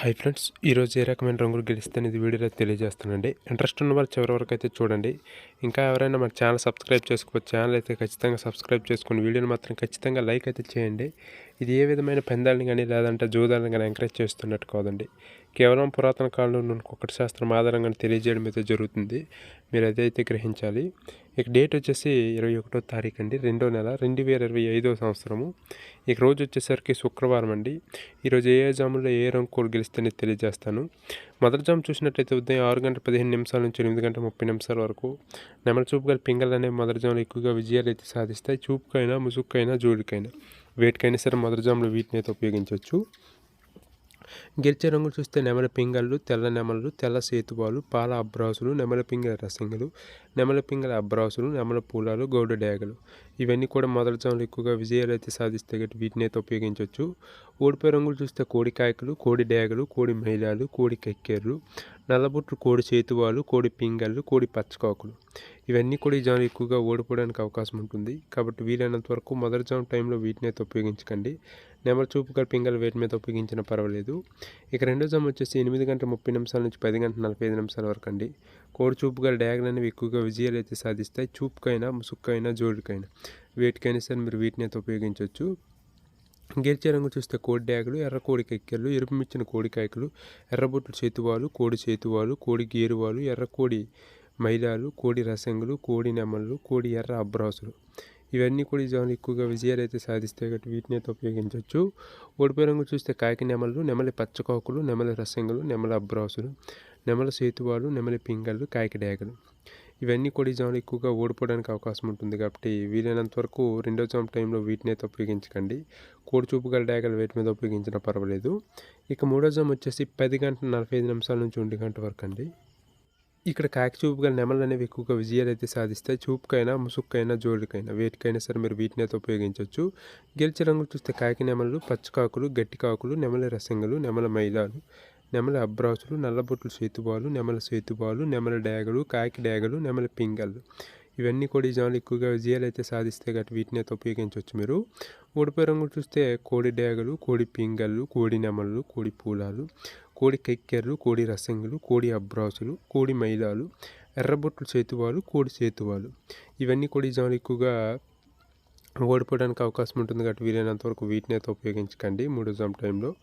Hi friends ఈరోజు ఏ రకమైన రంగులు గెలిస్తే అనేది వీడియోలో తెలియజేస్తానండి ఇంట్రెస్ట్ ఉన్న వాళ్ళు చివరి వరకు అయితే చూడండి. ఇంకా ఎవరైనా మన ఛానల్ సబ్స్క్రైబ్ చేసుకోవచ్చు ఛానల్ అయితే ఖచ్చితంగా సబ్స్క్రైబ్ చేసుకుని వీడియోని మాత్రం ఖచ్చితంగా లైక్ అయితే చేయండి. ఇది ఏ విధమైన పెందాలని కానీ లేదంటే జూదాలను కానీ ఎంకరేజ్ చేస్తున్నట్టు కాదండి. కేవలం పురాతన కాలంలో ఒకటి శాస్త్రం ఆధారంగా తెలియజేయడం అయితే జరుగుతుంది. మీరు అదైతే గ్రహించాలి. ఇక డేట్ వచ్చేసి ఇరవై ఒకటో తారీఖు అండి రెండో నెల రెండు వేల ఇరవై ఐదో సంవత్సరము. ఇక రోజు వచ్చేసరికి శుక్రవారం అండి. ఈరోజు ఏ జాములో ఏ రంగు కోడ్ గెలిస్తేనే తెలియజేస్తాను. మొదటి జాము చూసినట్లయితే ఉదయం ఆరు గంటల పదిహేను నిమిషాల నుంచి ఎనిమిది గంటల ముప్పై నిమిషాల వరకు నెమల చూపు గల పింగల్ అనే మొదటి జాములు ఎక్కువగా విజయాలు అయితే సాధిస్తాయి. చూపుకైనా ముసుగుకైనా జోడికైనా వేటికైనా సరే మొదటి జాములు వీటిని అయితే ఉపయోగించవచ్చు. గెలిచే రంగులు చూస్తే నెమల పింగళ్ళు తెల్ల నెమలు తెల్ల సేతువాలు పాల అబ్రాసులు నెమల పింగళ రసంగులు నెమల పింగళ అబ్రాసులు నెమల పూలాలు గౌడ డ్యాగలు. ఇవన్నీ కూడా మొదటి జాములు ఎక్కువగా విజయాలు అయితే సాధిస్తే గట్టి వీటిని అయితే ఉపయోగించవచ్చు ఓడిపోయే రంగులు చూస్తే కోడి కాయకులు కోడి డ్యాగలు కోడి మహిళలు కోడి కెక్కెర్లు నల్లబుట్లు కోడి చేతువాలు కోడి పింగళ్ళు కోడి పచ్చకాకులు. ఇవన్నీ కూడా ఈ జాన్ ఎక్కువగా ఓడిపోవడానికి అవకాశం ఉంటుంది. కాబట్టి వీలైనంత వరకు మొదటి జాన్ టైంలో వీటిని అయితే ఉపయోగించకండి. నెమల చూపు గల వేటి మీద ఉపయోగించినా పర్వాలేదు. ఇక రెండో జామ్ వచ్చేసి ఎనిమిది గంటల ముప్పై నిమిషాల నుంచి పది గంటల నలభై ఐదు నిమిషాల వరకు అండి. కోడి చూపు గల అనేవి ఎక్కువగా విజయాలు అయితే సాధిస్తాయి. చూపుకైనా ముసుక్కైనా జోడికైనా. వేటికైనా సరే మీరు వీటిని అయితే ఉపయోగించవచ్చు. గెలిచే రంగు చూస్తే కోడి డ్యాగులు ఎర్ర కోడి కెక్కెలు ఎరుపు మిచ్చిన కోడి కాయకులు ఎర్రబొట్లు చేతువాలు కోడి చేతువాలు కోడి గేరువాలు ఎర్ర కోడి మైదాలు కోడి రసంగులు కోడి నెమళ్ళు కోడి ఎర్ర అబ్రాసులు. ఇవన్నీ కూడా ఈ ఎక్కువగా విజయాలు అయితే సాధిస్తే కాబట్టి వీటిని అయితే ఉపయోగించవచ్చు. ఓడిపోయే రంగు చూస్తే కాకి నెమలు నెమలి పచ్చకాకులు నెమలి రసంగులు నెమలి అబ్రాసులు నెమల సేతువాలు నెమలి పింగళ్ళు కాకి డేగలు ఇవన్నీ కూడా ఈ జాములు ఎక్కువగా ఓడిపోవడానికి అవకాశం ఉంటుంది కాబట్టి వీలైనంత వరకు రెండో జామ్ టైంలో వీటిని అయితే ఉపయోగించకండి. కోడి చూపు గల డ్యాగలు వేటి మీద ఉపయోగించినా పర్వాలేదు. ఇక మూడో జామ్ వచ్చేసి పది గంటల నలభై ఐదు నిమిషాల నుంచి ఒంటి గంట వరకు అండి. ఇక్కడ కాకి చూపు గల నెమలు అనేవి ఎక్కువగా విజయాలు అయితే సాధిస్తాయి. చూపుకైనా ముసుక్కైనా జోడికైనా వేటికైనా సరే మీరు వీటిని అయితే ఉపయోగించవచ్చు. గెలిచే రంగులు చూస్తే కాకి నెమలు పచ్చకాకులు గట్టి కాకులు నెమల రసంగులు నెమల మైలాలు నెమల అబ్రాసులు నల్లబొట్లు సేతుబాలు నెమల సేతుబాలు నెమల డ్యాగలు కాకి డ్యాగలు నెమల పింగళ్ళు. ఇవన్నీ కూడా ఈ జాములు ఎక్కువగా విజయాలు అయితే సాధిస్తే గట్టి వీటిని అయితే ఉపయోగించవచ్చు మీరు. ఓడిపోయే రంగులు చూస్తే కోడి డేగలు కోడి పింగళ్ళు కోడి నెమళ్ళు కోడి పూలాలు కోడి కెక్కెర్లు కోడి రసంగులు కోడి అబ్రాసులు కోడి మైదాలు ఎర్రబొట్లు చేతువాలు కోడి చేతువాలు. ఇవన్నీ కూడా ఈ జాములు ఎక్కువగా ఓడిపోవడానికి అవకాశం ఉంటుంది కాబట్టి వీలైనంత వరకు వీటిని అయితే ఉపయోగించకండి మూడో జామ్ టైంలో.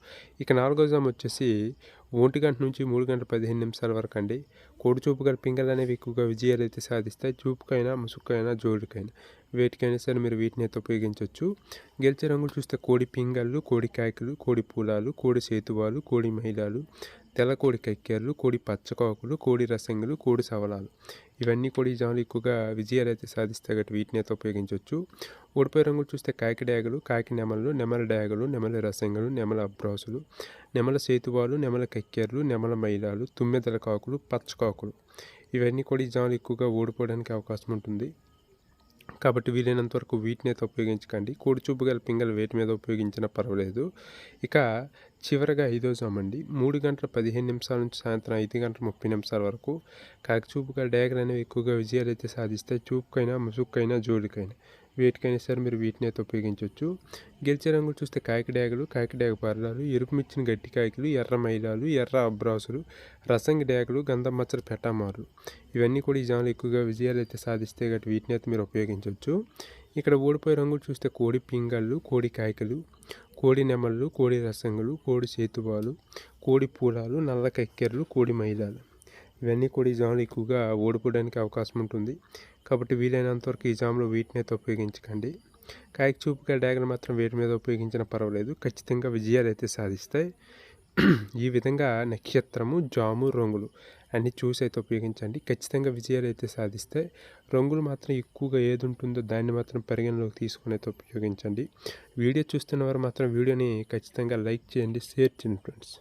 ఇక నాలుగో జామ్ వచ్చేసి ఒంటి గంట నుంచి మూడు గంటల పదిహేను నిమిషాల వరకు అండి. కోడి చూపు గల పింగలు అనేవి ఎక్కువగా విజయాలు అయితే సాధిస్తాయి. చూపుకైనా ముసుక్కైనా జోడికైనా వేటికైనా సరే మీరు వీటిని అయితే ఉపయోగించవచ్చు. గెలిచే రంగులు చూస్తే కోడి పింగళ్ళు కోడి కాయకులు కోడి పూలాలు కోడి సేతువాలు కోడి మహిళలు తెల్ల కోడి కక్కేర్లు కోడి పచ్చకాకులు కోడి రసంగులు కోడి సవలాలు. ఇవన్నీ కూడా ఈ జాములు ఎక్కువగా విజయాలు అయితే సాధిస్తే గట్టి వీటిని అయితే ఉపయోగించవచ్చు. ఊడిపోయే రంగులు చూస్తే కాకి డ్యాగలు కాకి నెమలు నెమల డ్యాగలు నెమల రసంగులు నెమల అబ్రాసులు నెమల సేతువాలు నెమల కక్కేర్లు నెమల మైలాలు తుమ్మెదల కాకులు పచ్చకాకులు ఇవన్నీ కూడా ఈ జాములు ఎక్కువగా ఓడిపోవడానికి అవకాశం ఉంటుంది. కాబట్టి వీలైనంత వరకు వీటిని అయితే ఉపయోగించకండి. కూడిచూపు గల పింగల్ వేటి మీద ఉపయోగించినా పర్వాలేదు. ఇక చివరగా ఐదో జామండి. మూడు గంటల పదిహేను నిమిషాల నుంచి సాయంత్రం ఐదు గంటల ముప్పై నిమిషాల వరకు కాకి చూపుగా డ్యాగర్ అనేవి ఎక్కువగా విజయాలు అయితే సాధిస్తాయి చూపుకైనా ముసుక్కైనా జోడికైనా వేటికైనా సరే మీరు వీటిని అయితే ఉపయోగించవచ్చు. గెలిచే రంగులు చూస్తే కాకి డ్యాగలు పర్లాలు ఎరుపు మిచ్చిన గట్టి కాయకులు ఎర్ర మైలాలు ఎర్ర అబ్రాసులు రసంగి డ్యాగలు గంధం మచ్చలు పెట్టామారులు. ఇవన్నీ కూడా ఈ జాములు ఎక్కువగా విజయాలు అయితే సాధిస్తే గట్టి వీటిని అయితే మీరు ఉపయోగించవచ్చు. ఇక్కడ ఓడిపోయే రంగులు చూస్తే కోడి పింగళ్ళు కోడి కాయకలు కోడి నెమళ్ళు కోడి రసంగులు కోడి సేతువాలు కోడి పూలాలు నల్ల కక్కెరలు కోడి మైలాలు. ఇవన్నీ కూడా ఈ జాములు ఎక్కువగా ఓడిపోవడానికి అవకాశం ఉంటుంది. కాబట్టి వీలైనంతవరకు ఈ జాములు వీటిని అయితే ఉపయోగించకండి. కాయకు చూపుగా డ్యాగలు మాత్రం వేటి మీద ఉపయోగించినా పర్వాలేదు. ఖచ్చితంగా విజయాలు అయితే సాధిస్తాయి. ఈ విధంగా నక్షత్రము జాము రంగులు అన్ని చూసి అయితే ఉపయోగించండి. ఖచ్చితంగా విజయాలు అయితే సాధిస్తాయి. రంగులు మాత్రం ఎక్కువగా ఏది ఉంటుందో దాన్ని మాత్రం పరిగణలోకి తీసుకుని అయితే ఉపయోగించండి. వీడియో చూస్తున్న వారు మాత్రం వీడియోని ఖచ్చితంగా లైక్ చేయండి షేర్ చేయండి ఫ్రెండ్స్